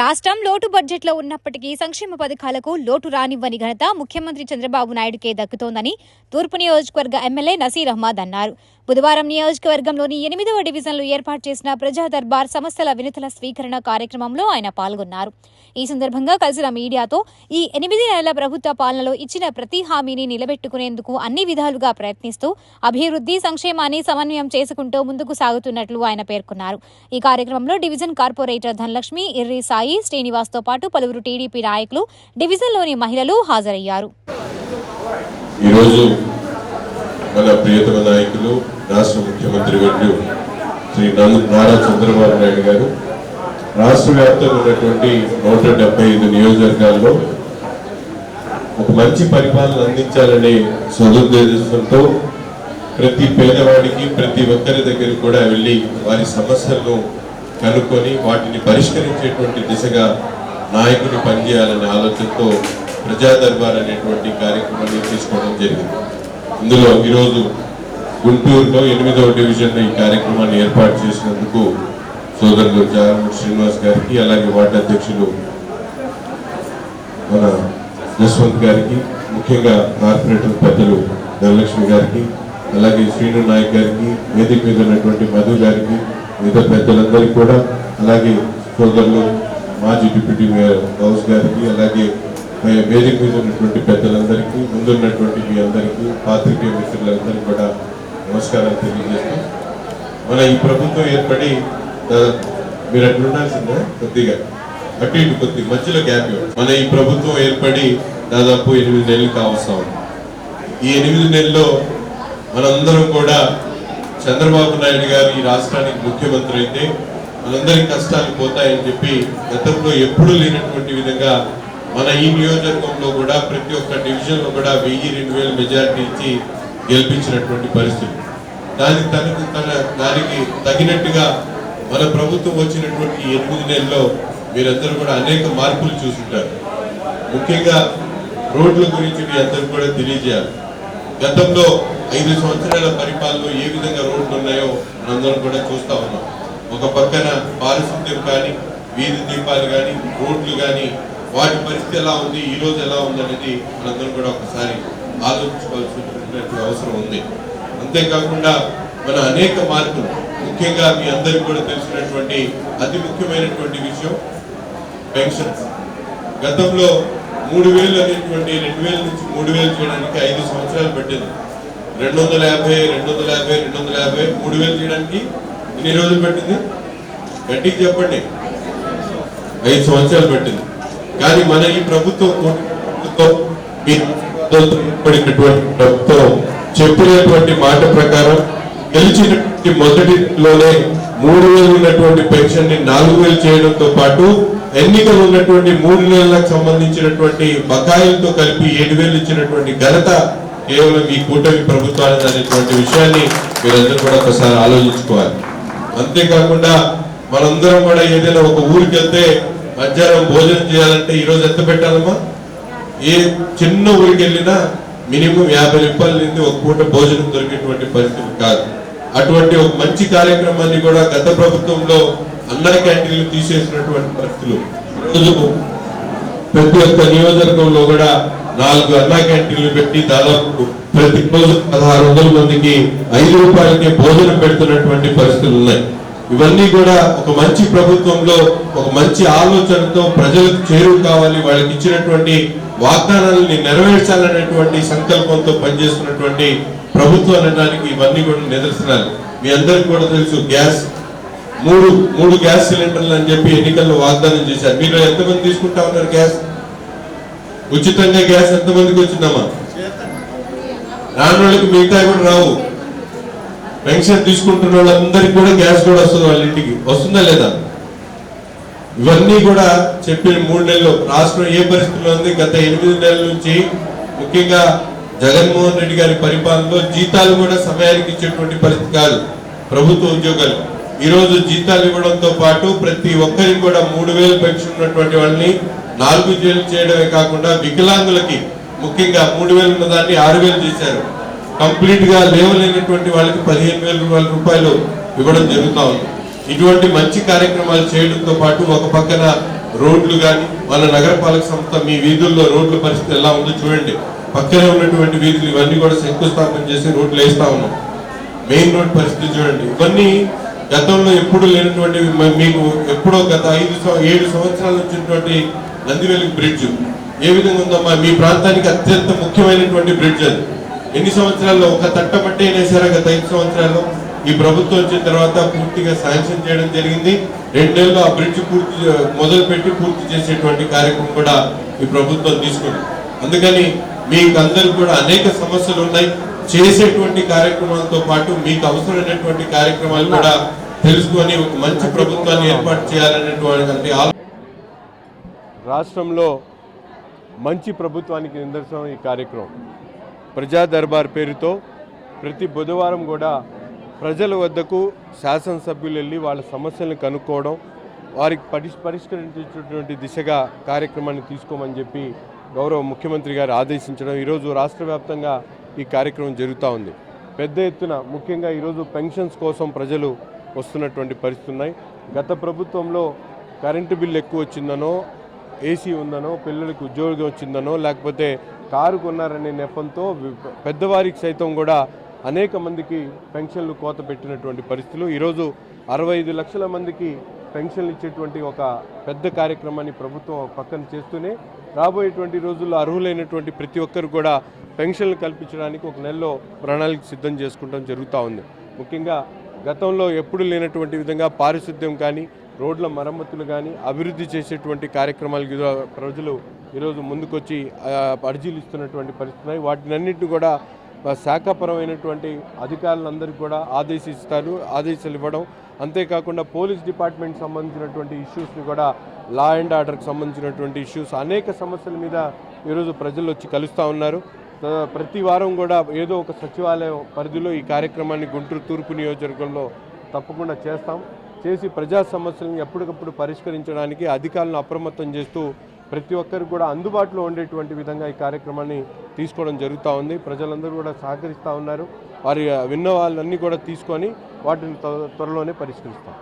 రాష్ట్రం లోటు బడ్జెట్లో ఉన్నప్పటికీ సంక్షేమ పథకాలకు లోటు రానివ్వని ఘనత ముఖ్యమంత్రి చంద్రబాబు నాయుడుకే దక్కుతోందని తూర్పు నియోజకవర్గ ఎమ్మెల్యే నసీర్ అహ్మద్ అన్నారు. బుధవారం నియోజకవర్గంలోని ఎనిమిదవ డివిజన్లో ఏర్పాటు చేసిన ప్రజా దర్బార్ సమస్యల వినతుల స్వీకరణ కార్యక్రమంలో ఆయన పాల్గొన్నారు. ఈ సందర్భంగా కలిసిన మీడియాతో ఈ ఎనిమిది నెలల ప్రభుత్వ పాలనలో ఇచ్చిన ప్రతి హామీని నిలబెట్టుకునేందుకు అన్ని విధాలుగా ప్రయత్నిస్తూ అభివృద్ధి సంక్షేమాన్ని సమన్వయం చేసుకుంటూ ముందుకు సాగుతున్నట్లు ఆయన పేర్కొన్నారు. ఈ కార్యక్రమంలో డివిజన్ కార్పొరేటర్ ధనలక్ష్మి ఇర్రి సాయి శ్రీనివాస్తో పాటు పలువురు టీడీపీ నాయకులు డివిజన్లోని మహిళలు హాజరయ్యారు. ఈరోజు మన ప్రియతమ నాయకులు రాష్ట్ర ముఖ్యమంత్రి వర్యులు శ్రీ నంద- నారా చంద్రబాబు నాయుడు గారు. రాష్ట్ర వ్యాప్తంగా ఉన్నటువంటి నూట డెబ్బై ఐదు నియోజకవర్గాల్లో ఒక మంచి పరిపాలన అందించాలనే సదుద్దేశంతో ప్రతి పేదవాడికి ప్రతి ఒక్కరి దగ్గర కూడా వెళ్ళి వారి సమస్యలను కనుక్కొని వాటిని పరిష్కరించేటువంటి దిశగా నాయకుని పనిచేయాలనే ఆలోచనతో ప్రజా దర్బార్ అనేటువంటి కార్యక్రమాన్ని తీసుకోవడం జరిగింది. ఇందులో ఈరోజు గుంటూరులో ఎనిమిదవ డివిజన్ ఈ కార్యక్రమాన్ని ఏర్పాటు చేసినందుకు సోదరులు జాగమూడి శ్రీనివాస్ గారికి అలాగే వార్డు అధ్యక్షులు మన యశ్వంత్ గారికి ముఖ్యంగా కార్పొరేటర్ పెద్దలు ధనలక్ష్మి గారికి అలాగే శ్రీను నాయక్ గారికి వేదిక మీద ఉన్నటువంటి మధు గారికి మిగతా పెద్దలందరికీ కూడా అలాగే సోదరులు మాజీ డిప్యూటీ మేయర్ గౌస్ గారికి అలాగే వేదిక మీద ఉన్నటువంటి పెద్దలందరికీ ముందున్నటువంటి మీ అందరికీ పాత్రికేయ మిత్రులందరికీ కూడా నమస్కారాలు తెలియజేస్తూ మన ఈ ప్రభుత్వం ఏర్పడి మీరు అట్లా ఉండాల్సిందే కొద్దిగా అటు ఇటు కొద్ది మధ్యలో గ్యాప్ ఇవ్వండి. మన ఈ ప్రభుత్వం ఏర్పడి దాదాపు ఎనిమిది నెలలు కావస్తా ఉంది ఈ ఎనిమిది నెలల్లో మనందరం కూడా చంద్రబాబు నాయుడు గారు ఈ రాష్ట్రానికి ముఖ్యమంత్రి అయితే మనందరి కష్టాలు పోతాయని చెప్పి గతంలో ఎప్పుడూ లేనటువంటి విధంగా మన ఈ నియోజకవర్గంలో కూడా ప్రతి ఒక్క డివిజన్లో కూడా వెయ్యి రెండు వేల మెజారిటీ ఇచ్చి గెలిపించినటువంటి పరిస్థితి. దానికి తనకు తన దానికి తగినట్టుగా మన ప్రభుత్వం వచ్చినటువంటి ఎనిమిది నెలల్లో మీరందరూ కూడా అనేక మార్పులు చూసుంటారు. ముఖ్యంగా రోడ్ల గురించి మీ అందరూ కూడా తెలియజేయాలి. గతంలో ఐదు సంవత్సరాల పరిపాలనలో ఏ విధంగా రోడ్లు ఉన్నాయో మనందరం కూడా చూస్తా ఉన్నాం. ఒక పక్కన పారిశుద్ధ్యం కానీ వీధి దీపాలు కానీ రోడ్లు కానీ వాటి పరిస్థితి ఎలా ఉంది ఈ రోజు ఎలా ఉంది అనేది మనందరం కూడా ఒకసారి ఆలోచించుకోవాల్సినటువంటి అవసరం ఉంది. అంతేకాకుండా మన అనేక మార్పులు ముఖ్యంగా మీ అందరికీ కూడా తెలిసినటువంటి అతి ముఖ్యమైనటువంటి విషయం పెన్షన్స్. గతంలో మూడు వేలు అనేటువంటి రెండు వేల నుంచి మూడు వేలు చేయడానికి ఐదు సంవత్సరాలు పట్టింది. రెండు వందల యాభై రెండు వందల యాభై రెండు వందల యాభై మూడు వేలు చేయడానికి ఎన్ని రోజులు పట్టింది? గట్టికి చెప్పండి. ఐదు సంవత్సరాలు పట్టింది. కానీ మన ఈ ప్రభుత్వం ప్రభుత్వం చెప్పినటువంటి మాట ప్రకారం గెలిచినటువంటి మొదటిలోనే మూడు వేలు ఉన్నటువంటి పెన్షన్ని నాలుగు వేలు చేయడంతో పాటు ఎన్నికలు ఉన్నటువంటి మూడు నెలలకు సంబంధించినటువంటి బకాయిలతో కలిపి ఏడు వేలు ఇచ్చినటువంటి ఘనత కేవలం ఈ కూటమి ప్రభుత్వానికి అనేటువంటి విషయాన్ని మీరందరూ కూడా ఒకసారి ఆలోచించుకోవాలి అంతేకాకుండా మనందరం కూడా ఏదైనా ఒక ఊరికి వెళ్తే మధ్యాహ్నం భోజనం చేయాలంటే ఈరోజు ఎంత పెట్టాలమ్మా? ఏ చిన్న ఊరికి వెళ్ళినా మినిమం యాభై రూపాయల నుండి ఒక పూట భోజనం దొరికేటువంటి పరిస్థితి కాదు. అటువంటి ఒక మంచి కార్యక్రమాన్ని కూడా గత ప్రభుత్వంలో అన్న క్యాంటీన్లు తీసేసినటువంటి పరిస్థితులు. ఈరోజు ప్రతి ఒక్క నియోజకవర్గంలో కూడా నాలుగు అన్న క్యాంటీన్లు పెట్టి దాదాపు ప్రతి రోజు పదహారు వందల మందికి ఐదు రూపాయలకే భోజనం పెడుతున్నటువంటి పరిస్థితులు ఉన్నాయి. ఇవన్నీ కూడా ఒక మంచి ప్రభుత్వంలో ఒక మంచి ఆలోచనతో ప్రజలకు చేరువు కావాలి వాళ్ళకి ఇచ్చినటువంటి వాగ్దానాలని నెరవేర్చాలనేటువంటి సంకల్పంతో పనిచేస్తున్నటువంటి ప్రభుత్వం అనడానికి ఇవన్నీ కూడా నిదర్శనాలు. మీ అందరికి కూడా తెలుసు గ్యాస్ మూడు మూడు గ్యాస్ సిలిండర్లు అని చెప్పి ఎన్నికల్లో వాగ్దానం చేశారు. మీరు ఎంతమంది తీసుకుంటా ఉన్నారు గ్యాస్? ఉచితంగా గ్యాస్ ఎంతమందికి వచ్చిందమ్మా? రాని వాళ్ళకి మిగతా కూడా రావు. పెన్షన్ తీసుకుంటున్న వాళ్ళందరికీ కూడా గ్యాస్ కూడా వస్తుంది వాళ్ళ ఇంటికి. వస్తుందా లేదా? ఇవన్నీ కూడా చెప్పిన మూడు నెలలు. రాష్ట్రం ఏ పరిస్థితిలో ఉంది? గత ఎనిమిది నెలల నుంచి ముఖ్యంగా జగన్మోహన్ రెడ్డి గారి పరిపాలనలో జీతాలు కూడా సమయానికి ఇచ్చేటువంటి పరిస్థితి కాదు. ప్రభుత్వ ఉద్యోగాలు. ఈ రోజు జీతాలు ఇవ్వడంతో పాటు ప్రతి ఒక్కరికి కూడా మూడు వేలు పెన్షన్ ఉన్నటువంటి వాళ్ళని నాలుగు వేలు చేయడమే కాకుండా వికలాంగులకి ముఖ్యంగా మూడు వేలు ఉన్న దాన్ని ఆరు వేలు చేశారు. కంప్లీట్గా లేవలేనటువంటి వాళ్ళకి పదిహేను వేల రూపాయలు ఇవ్వడం జరుగుతా ఉంది. ఇటువంటి మంచి కార్యక్రమాలు చేయడంతో పాటు ఒక పక్కన రోడ్లు కానీ వాళ్ళ నగరపాలక సంస్థ మీ వీధుల్లో రోడ్ల పరిస్థితి ఎలా ఉందో చూడండి. పక్కనే ఉన్నటువంటి వీధులు ఇవన్నీ కూడా శంకుస్థాపన చేసి రోడ్లు వేస్తా ఉన్నాం. మెయిన్ రోడ్ పరిస్థితి చూడండి. ఇవన్నీ గతంలో ఎప్పుడు లేనటువంటి మీకు ఎప్పుడో గత ఐదు ఏడు సంవత్సరాల వచ్చినటువంటి నందివెలుగు బ్రిడ్జ్. ఏ విధంగా ఉందమ్మా? మీ ప్రాంతానికి అత్యంత ముఖ్యమైనటువంటి బ్రిడ్జ్ అది. ఎన్ని సంవత్సరాల్లో ఒక తట్టబట్టే వేసారా గత ఐదు సంవత్సరాల్లో ఈ ప్రభుత్వం వచ్చిన తర్వాత పూర్తిగా శాంక్షన్ చేయడం జరిగింది. రెండేళ్ళు ఆ బ్రిడ్జ్ పూర్తి చే- మొదలుపెట్టి పూర్తి చేసేటువంటి కార్యక్రమం కూడా ఈ ప్రభుత్వం తీసుకుంది. అందుకని మీకు అందరికి కూడా అనేక సమస్యలు ఉన్నాయి. చేసేటువంటి కార్యక్రమాలతో పాటు మీకు అవసరమైనటువంటి కార్యక్రమాలు కూడా తెలుసుకొని ఒక మంచి ప్రభుత్వాన్ని ఏర్పాటు చేయాలనేటువంటి రాష్ట్రంలో మంచి ప్రభుత్వానికి నిదర్శనం ఈ కార్యక్రమం. ప్రజా దర్బార్ పేరుతో ప్రతి బుధవారం కూడా ప్రజల వద్దకు శాసనసభ్యులు వెళ్ళి వాళ్ళ సమస్యలను కనుక్కోవడం వారికి పరిష్ పరిష్కరించేటటువంటి దిశగా కార్యక్రమాన్ని తీసుకోమని చెప్పి గౌరవ ముఖ్యమంత్రి గారు ఆదేశించడం. ఈరోజు రాష్ట్ర వ్యాప్తంగా ఈ కార్యక్రమం జరుగుతూ ఉంది. పెద్ద ఎత్తున ముఖ్యంగా ఈరోజు పెన్షన్స్ కోసం ప్రజలు వస్తున్నటువంటి పరిస్థితి ఉన్నాయి. గత ప్రభుత్వంలో కరెంటు బిల్లు ఎక్కువ వచ్చిందనో ఏసీ ఉందనో పిల్లలకు ఉద్యోగం వచ్చిందనో లేకపోతే కారు కొన్నారనే నెపంతో పెద్దవారికి సైతం కూడా అనేక మందికి పెన్షన్లు కోత పెట్టినటువంటి పరిస్థితులు. ఈరోజు అరవై ఐదు లక్షల మందికి పెన్షన్లు ఇచ్చేటువంటి ఒక పెద్ద కార్యక్రమాన్ని ప్రభుత్వం పక్కన చేస్తూనే రాబోయేటువంటి రోజుల్లో అర్హులైనటువంటి ప్రతి ఒక్కరు కూడా పెన్షన్లు కల్పించడానికి ఒక నెలలో ప్రణాళిక సిద్ధం చేసుకుంటాం జరుగుతూ ఉంది. ముఖ్యంగా గతంలో ఎప్పుడు లేనటువంటి విధంగా పారిశుద్ధ్యం కానీ రోడ్ల మరమ్మతులు కానీ అభివృద్ధి చేసేటువంటి కార్యక్రమాలు ప్రజలు ఈరోజు ముందుకొచ్చి ఆ, అర్జీలు ఇస్తున్నటువంటి పరిస్థితి ఉన్నాయి. వాటినన్నింటిని కూడా శాఖపరమైనటువంటి శాఖాపరమైనటువంటి అధికారులందరికీ కూడా ఆదేశిస్తారు ఆదేశాలు ఇవ్వడం. అంతేకాకుండా పోలీస్ డిపార్ట్మెంట్ సంబంధించినటువంటి ఇష్యూస్ని కూడా లా అండ్ ఆర్డర్కి సంబంధించినటువంటి ఇష్యూస్ అనేక సమస్యల మీద ఈరోజు ప్రజలు వచ్చి కలుస్తూ ఉన్నారు. ప్రతి వారం కూడా ఏదో ఒక సచివాలయం పరిధిలో ఈ కార్యక్రమాన్ని గుంటూరు తూర్పు నియోజకవర్గంలో తప్పకుండా చేస్తాం. చేసి ప్రజా సమస్యలను ఎప్పటికప్పుడు పరిష్కరించడానికి అధికారులను అప్రమత్తం చేస్తూ ప్రతి ఒక్కరికి కూడా అందుబాటులో ఉండేటువంటి విధంగా ఈ కార్యక్రమాన్ని తీసుకోవడం జరుగుతూ ఉంది. ప్రజలందరూ కూడా సహకరిస్తూ ఉన్నారు. వారి విన్న వాళ్ళన్నీ కూడా తీసుకొని వాటిని త్వరలోనే పరిష్కరిస్తాం.